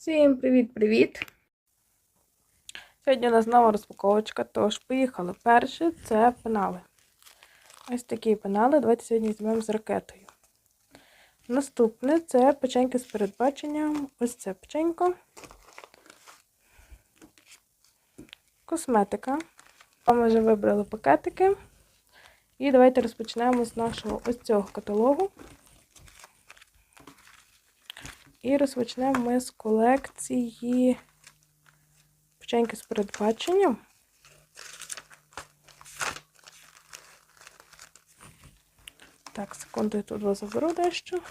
Всім привіт-привіт! Сьогодні у нас нова розпаковочка, тож поїхали. Перше це пенали. Ось такі пенали. Давайте сьогодні візьмемо з ракетою. Наступне це печеньки з передбаченням. Ось це печенько. Косметика. Ми вже вибрали пакетики. І давайте розпочнемо з нашого ось цього каталогу. І розпочнемо ми з колекції печеньки з передбаченням. Так, секунду, я тут заберу дещо.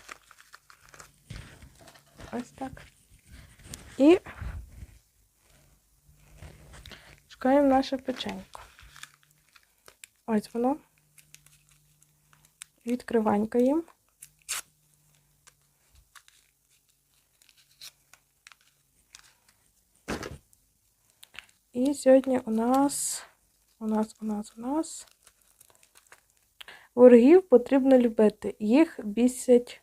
Ось так. І шукаємо наше печенько. Ось воно. Відкриванькаємо. І сьогодні у нас, у нас, у нас, у нас ворогів потрібно любити. Їх бісять,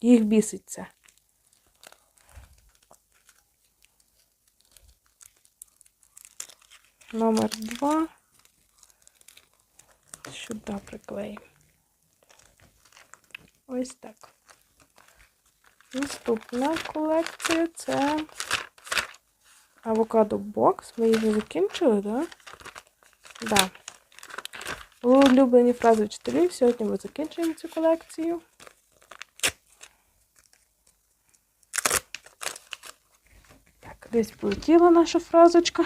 їх біситься. Номер два. Сюди приклеїмо. Ось так. Наступна колекція це авокадо бокс. Ми її закінчили, так? Да? Да. Улюблені фрази вчителів. Сьогодні ми закінчуємо цю колекцію. Так, десь полетіла наша фразочка.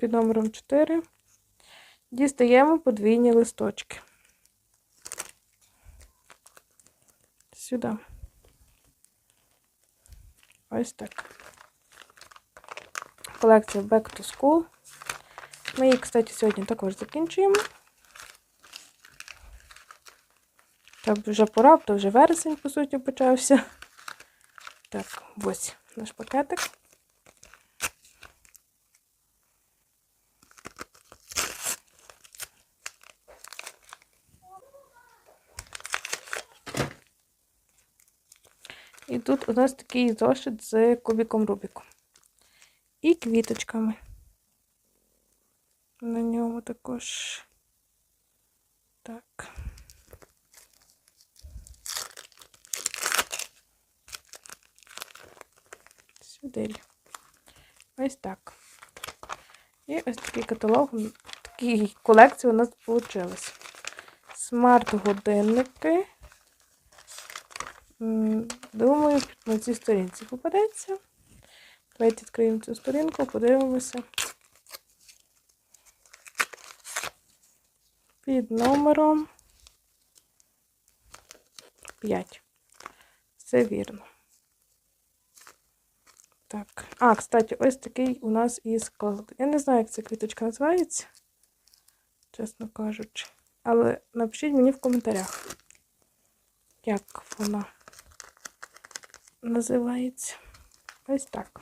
Під номером 4. Дістаємо подвійні листочки. Сюди. Ось так. Колекція Back to School. Ми її, кстати, сьогодні також закінчуємо. Так, вже пора, то вже вересень, по суті, почався. Так, ось наш пакетик. І тут у нас такий зошит з кубиком Рубіку. І квіточками. На ньому також так. Сюди. Ось так. І ось такий каталог, такі колекції у нас вийшли. Смарт-годинники. Думаю, на цій сторінці попадеться. Давайте відкриємо цю сторінку, подивимося. Під номером 5. Все вірно. Так. А, кстати, ось такий у нас і склад. Я не знаю, як ця квіточка називається, чесно кажучи. Але напишіть мені в коментарях, як вона називається. Ось так.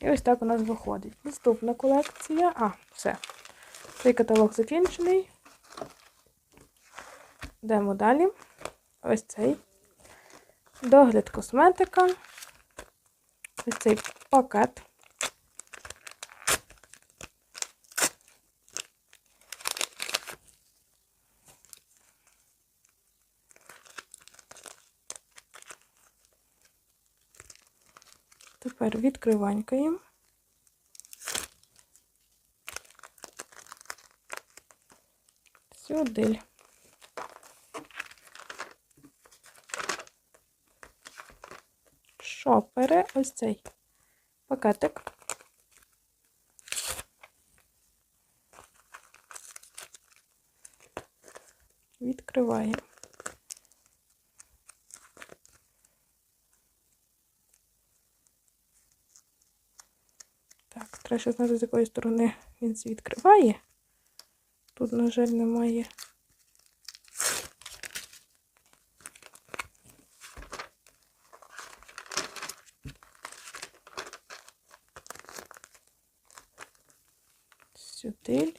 І ось так у нас виходить. Наступна колекція. А, все. Цей каталог закінчений. Йдемо далі. Ось цей. Догляд косметика. Ось цей пакет. Тепер відкриванькаємо. Сюди. Шопери, ось цей пакетик. Відкриваємо. Так, треба ще знати, з якої сторони він відкриває. Тут, на жаль, немає. Сюди.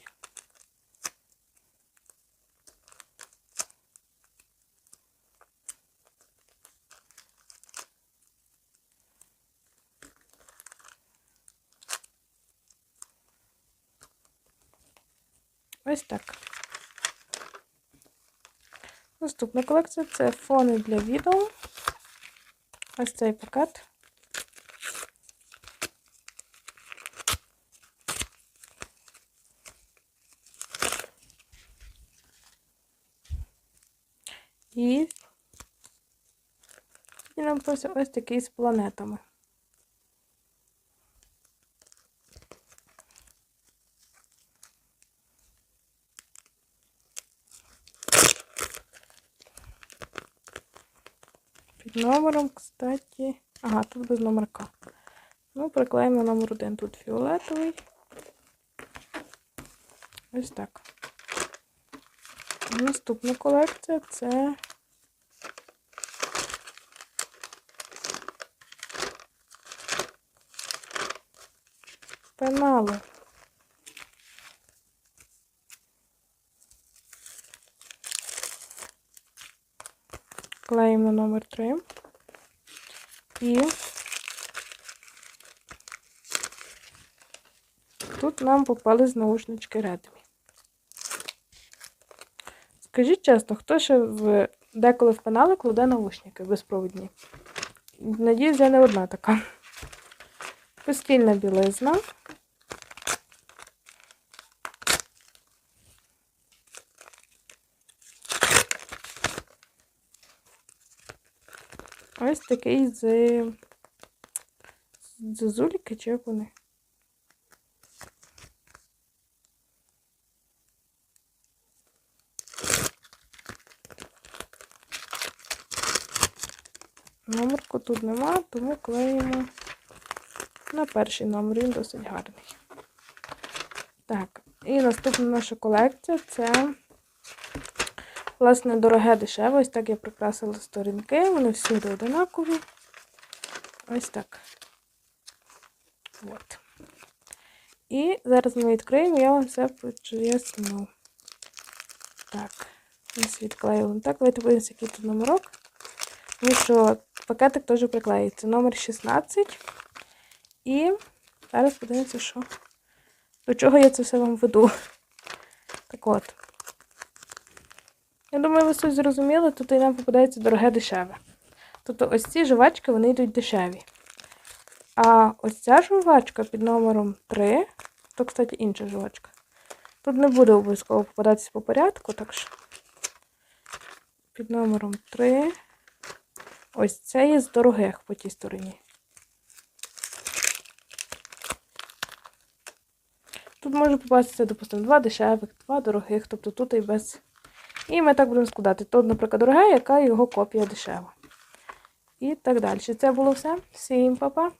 Ось так. Наступна колекція це фони для відео. Ось цей пакет. І і нам пише ось такий з планетами. Під номером, кстати. Ага, тут без номерка. Ну, приклеїмо номер один. Тут фіолетовий. Ось так. Наступна колекція це пенали. Клеїмо номер 3. І тут нам попались наушнички Redmi. Скажіть чесно, хто ще в деколи в пенали кладе наушники безпровідні? Надіюсь, я не одна така. Постільна білизна. Ось такий з з чи як вони? Номерку тут нема, тому клеїмо на перший номер, він досить гарний. Так, і наступна наша колекція це, власне, дороге дешеве. Ось так я прикрасила сторінки, вони всюди одинакові. Ось так. От. І зараз ми відкриємо, я вам все поясню. Так, ось відклеїли. Так, давайте подивимося, який тут номерок. Тому що пакетик теж приклеїться. Номер 16. І зараз подивимося, що. До чого я це все вам веду. Так от. Я думаю, ви все зрозуміли, тут і нам попадається дороге дешеве. Тобто ось ці жувачки, вони йдуть дешеві. А ось ця жувачка під номером 3, то, кстати, інша жувачка. Тут не буде обов'язково попадатися по порядку, так що під номером 3. Ось це є з дорогих по тій стороні. Тут може попастися, допустимо, два дешевих, два дорогих, тобто тут і без. І ми так будемо складати. Тут, наприклад, дороге, яка його копія дешева. І так далі. Це було все. Всім па-па!